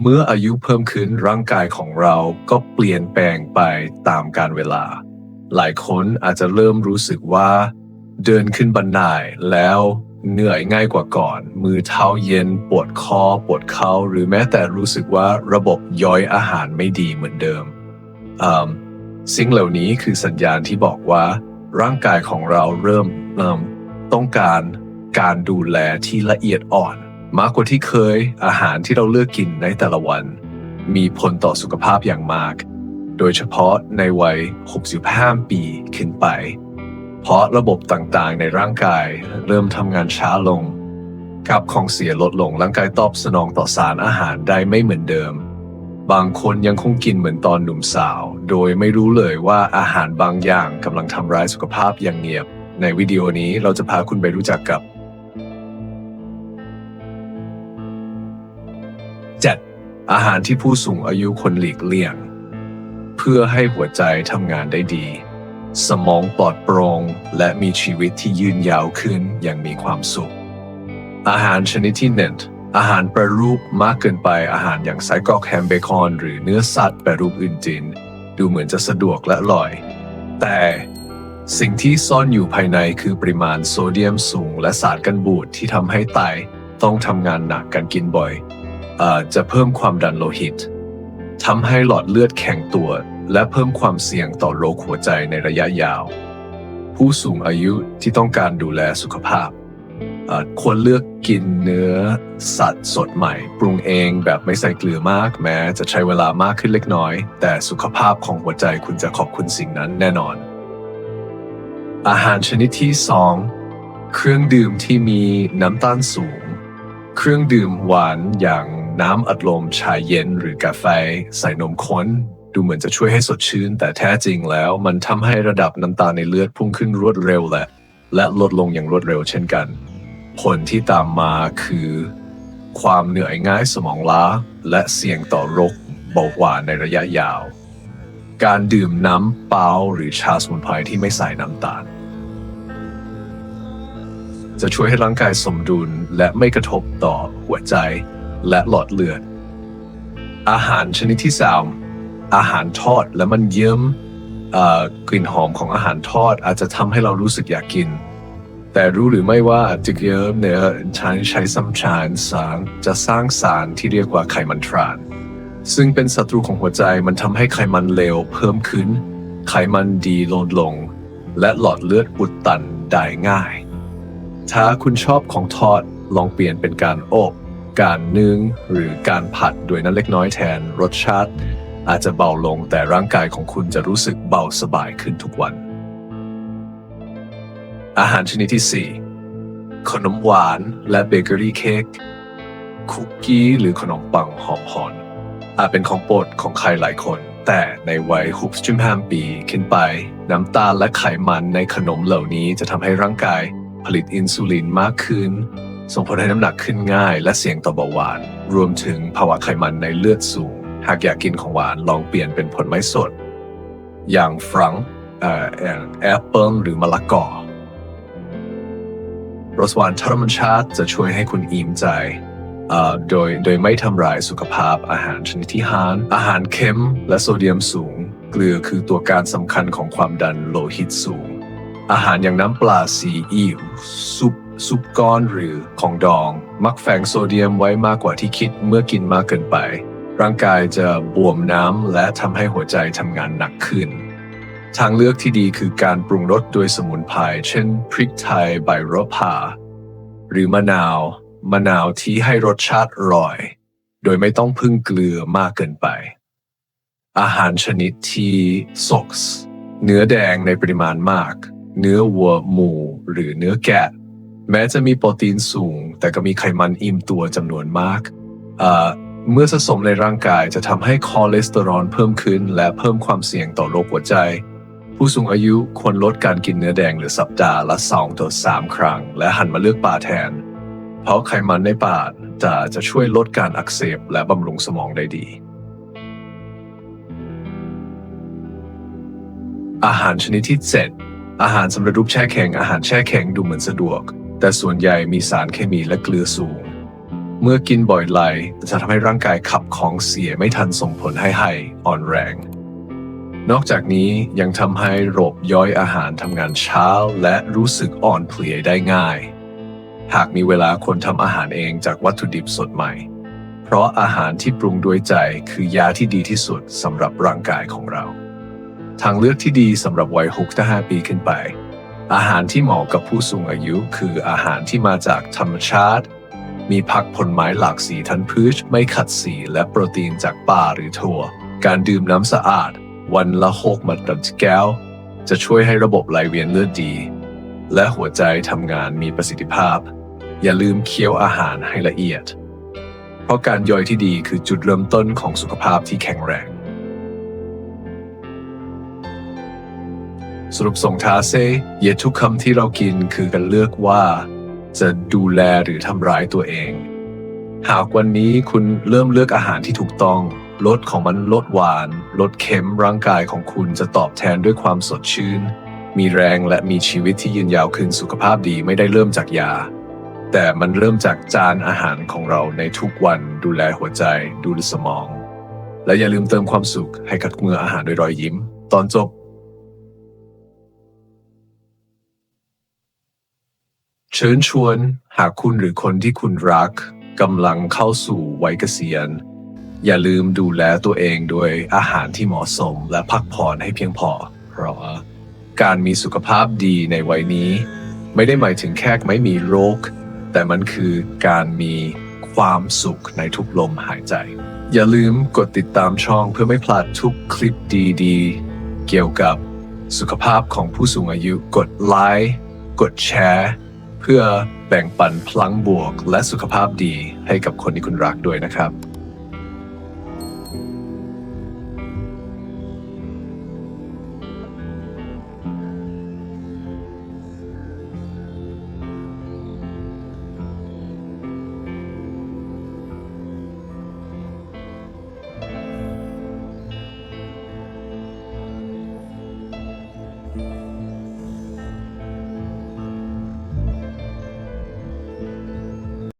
เมื่ออายุเพิ่มขึ้นร่างกายของเราก็เปลี่ยนแปลงไปตามกาลเวลา หลายคนอาจจะเริ่มรู้สึกว่า เดินขึ้นบันไดแล้วเหนื่อยง่ายกว่าก่อน มือเท้าเย็นปวดคอปวดเข่าหรือแม้แต่รู้สึกว่าระบบย่อยอาหารไม่ดีเหมือนเดิมอืมสิ่งเหล่านี้คือสัญญาณที่บอกว่า ร่างกายของเราเริ่มเริ่มต้องการการดูแลที่ละเอียดอ่อน มากกว่าที่เคย อาหารที่เราเลือกกินในแต่ละวัน มีผลต่อสุขภาพอย่างมาก โดยเฉพาะในวัย 65 ปีขึ้นไป เพราะระบบต่างๆ ในร่างกายเริ่มทำงานช้าลงกับของเสียลดลงร่างกายตอบสนองต่อสารอาหารได้ไม่เหมือนเดิม บางคนยังคงกินเหมือนตอนหนุ่มสาว โดยไม่รู้เลยว่าอาหารบางอย่างกำลังทำร้ายสุขภาพอย่างเงียบ ในวิดีโอนี้เราจะพาคุณไปรู้จักกับ 7. อาหารที่ผู้สูงอายุควรหลีกเลี่ยง เพื่อให้หัวใจทำงานได้ดี สมองปลอดโปร่งและมีชีวิตที่ยืนยาวขึ้นอย่างมีความสุข อาหารชนิดที่เน้นอาหารแปรรูปมากเกินไปอาหารอย่างไส้กรอกแฮมเบคอน หรือเนื้อสัตว์แปรรูปอื่นจินดูเหมือนจะสะดวกและอร่อย แต่สิ่งที่ซ่อนอยู่ภายในคือปริมาณโซเดียมสูงและสารกันบูดที่ทำให้ไตต้องทำงานหนักการกินบ่อย จะเพิ่มความดันโลหิตทำให้หลอดเลือดแข็งตัว และเพิ่มความเสี่ยงต่อโรคหัวใจในระยะยาว ผู้สูงอายุที่ต้องการดูแลสุขภาพ ควรเลือกกินเนื้อสัตว์สดใหม่ ปรุงเองแบบไม่ใส่เกลือมากแม้ จะใช้เวลามากขึ้นเล็กน้อย แต่สุขภาพของหัวใจคุณจะขอบคุณสิ่งนั้นแน่นอน อาหารชนิดที่ 2 เครื่องดื่มที่มีน้ำตาลสูง เครื่องดื่มหวานอย่าง น้ำอัดลมชาเย็นหรือกาแฟ ใส่นมข้นดูเหมือนจะช่วยให้สดชื่น แต่แท้จริงแล้ว มันทำให้ระดับน้ำตาลในเลือดพุ่งขึ้นรวดเร็วและ และลดลงอย่างรวดเร็วเช่นกัน ผลที่ตามมาคือ ความเหนื่อยง่ายสมองล้า และเสี่ยงต่อโรคเบาหวานในระยะยาว การดื่มน้ำเปล่าหรือชาสมุนไพรที่ไม่ใส่น้ำตาล จะช่วยให้ร่างกายสมดุลและไม่กระทบต่อหัวใจ และหลอดเลือด อาหารชนิดที่3อาหารทอดและมันเยิ้มกลิ่นหอมของอาหารทอดอาจจะทำให้เรารู้สึกอยากกิน แต่รู้หรือไม่ว่าจะเยิ้มเนี่ยใช้ใช้ซ้ำชานสารจะสร้างสารที่เรียกว่าไขมันทราน ซึ่งเป็นศัตรูของหัวใจมันทำให้ไขมันเลวเพิ่มขึ้น ไขมันดีลดลง และหลอดเลือดอุดตันได้ง่าย ถ้าคุณชอบของทอดลองเปลี่ยนเป็นการอบ การนึ่งหรือการผัดด้วยน้ำเล็กน้อยแทนรสชาติ อาจจะเบาลงแต่ร่างกายของคุณจะรู้สึกเบาสบายขึ้นทุกวัน อาหารชนิดที่ 4 ขนมหวานและเบเกอรี่เค้กคุกกี้หรือขนมปังหอมหอน อาจเป็นของโปรดของใครหลายคน แต่ในวัย65ปีขึ้นไป น้ำตาลและไขมันในขนมเหล่านี้จะทำให้ร่างกายผลิตอินซูลินมากขึ้น ส่งผลให้น้ำหนักขึ้นง่าย และเสี่ยงต่อเบาหวาน รวมถึงภาวะไขมันในเลือดสูง หากอยากกินของหวานลองเปลี่ยนเป็นผลไม้สด อย่างฟรังเอ่ออย่างแอปเปิลหรือมะละกอรสหวานธรรมชาติจะช่วยให้คุณอิ่มใจโดยโดยไม่ทำลายสุขภาพอาหารชนิดที่หานอาหารเค็มและโซเดียมสูง เกลือคือตัวการสำคัญของความดันโลหิตสูง อาหารอย่างน้ำปลาซีอิ๊วซุป ซุปก้อนหรือของดอง มักแฝงโซเดียมไว้มากกว่าที่คิดเมื่อกินมากเกินไป ร่างกายจะบวมน้ำและทำให้หัวใจทำงานหนักขึ้น ทางเลือกที่ดีคือการปรุงรสด้วยสมุนไพรเช่น พริกไทยใบโรพา หรือมะนาว มะนาวที่ให้รสชาติอร่อย โดยไม่ต้องพึ่งเกลือมากเกินไป อาหารชนิดที่ซอกส์เนื้อแดงในปริมาณมาก เนื้อวัวหมูหรือเนื้อแกะ แม้จะมีโปรตีนสูง แต่ก็มีไขมันอิ่มตัวจำนวนมาก เมื่อสะสมในร่างกายจะทำให้คอเลสเตอรอลเพิ่มขึ้น และเพิ่มความเสี่ยงต่อโรคหัวใจ ผู้สูงอายุควรลดการกินเนื้อแดงหรือสัปดาห์ละ2ถึง3ครั้ง และหันมาเลือกปลาแทน เพราะไขมันในปลาจะจะช่วยลดการอักเสบและบำรุงสมองได้ดี อาหารชนิดที่ 7 อาหารสำเร็จรูปแช่แข็งอาหารแช่แข็งดูเหมือนสะดวก แต่ส่วนใหญ่มีสารเคมีและเกลือสูง เมื่อกินบ่อยไหลจะทำให้ร่างกายขับของเสียไม่ทันส่งผลให้ไห้อ่อนแรง นอกจากนี้ยังทำให้ระบบย่อยอาหารทำงานช้าและรู้สึกอ่อนเพลียได้ง่าย หากมีเวลาคนทำอาหารเองจากวัตถุดิบสดใหม่ เพราะอาหารที่ปรุงด้วยใจคือยาที่ดีที่สุดสำหรับร่างกายของเรา ทางเลือกที่ดีสำหรับวัย65ปีขึ้นไป อาหารที่เหมาะกับผู้สูงอายุคืออาหารที่มาจากธรรมชาติ มีผักผลไม้หลากสีทันพืชไม่ขัดสีและโปรตีนจากปลาหรือถั่ว การดื่มน้ำสะอาด วันละหกมัดต่อแก้ว จะช่วยให้ระบบไหลเวียนเลือดดี และหัวใจทำงานมีประสิทธิภาพ อย่าลืมเคี้ยวอาหารให้ละเอียด เพราะการย่อยที่ดีคือจุดเริ่มต้นของสุขภาพที่แข็งแรง สรุปส่งท้าเซเยทุกคำที่เรากินคือการเลือกว่า จะดูแลหรือทำร้ายตัวเอง หากวันนี้คุณเริ่มเลือกอาหารที่ถูกต้องลดของมันลดหวานลดเค็มร่างกายของคุณจะตอบแทนด้วยความสดชื่น มีแรงและมีชีวิตที่ยืนยาวขึ้นสุขภาพดีไม่ได้เริ่มจากยา แต่มันเริ่มจากจานอาหารของเราในทุกวันดูแลหัวใจ ดูแลสมอง และอย่าลืมเติมความสุขให้กับมืออาหารด้วยรอยยิ้ม ตอนจบ เชิญชวนหากคุณหรือคนที่คุณรักกำลังเข้าสู่วัยเกษียณ อย่าลืมดูแลตัวเองโดยอาหารที่เหมาะสมและพักผ่อนให้เพียงพอ เพราะการมีสุขภาพดีในวัยนี้ ไม่ได้หมายถึงแค่ไม่มีโรค แต่มันคือการมีความสุขในทุกลมหายใจ อย่าลืมกดติดตามช่องเพื่อไม่พลาดทุกคลิปดีๆ เกี่ยวกับสุขภาพของผู้สูงอายุ กดไลค์ กดแชร์ เพื่อแบ่งปันพลังบวกและสุขภาพดีให้กับคนที่คุณรักด้วยนะครับ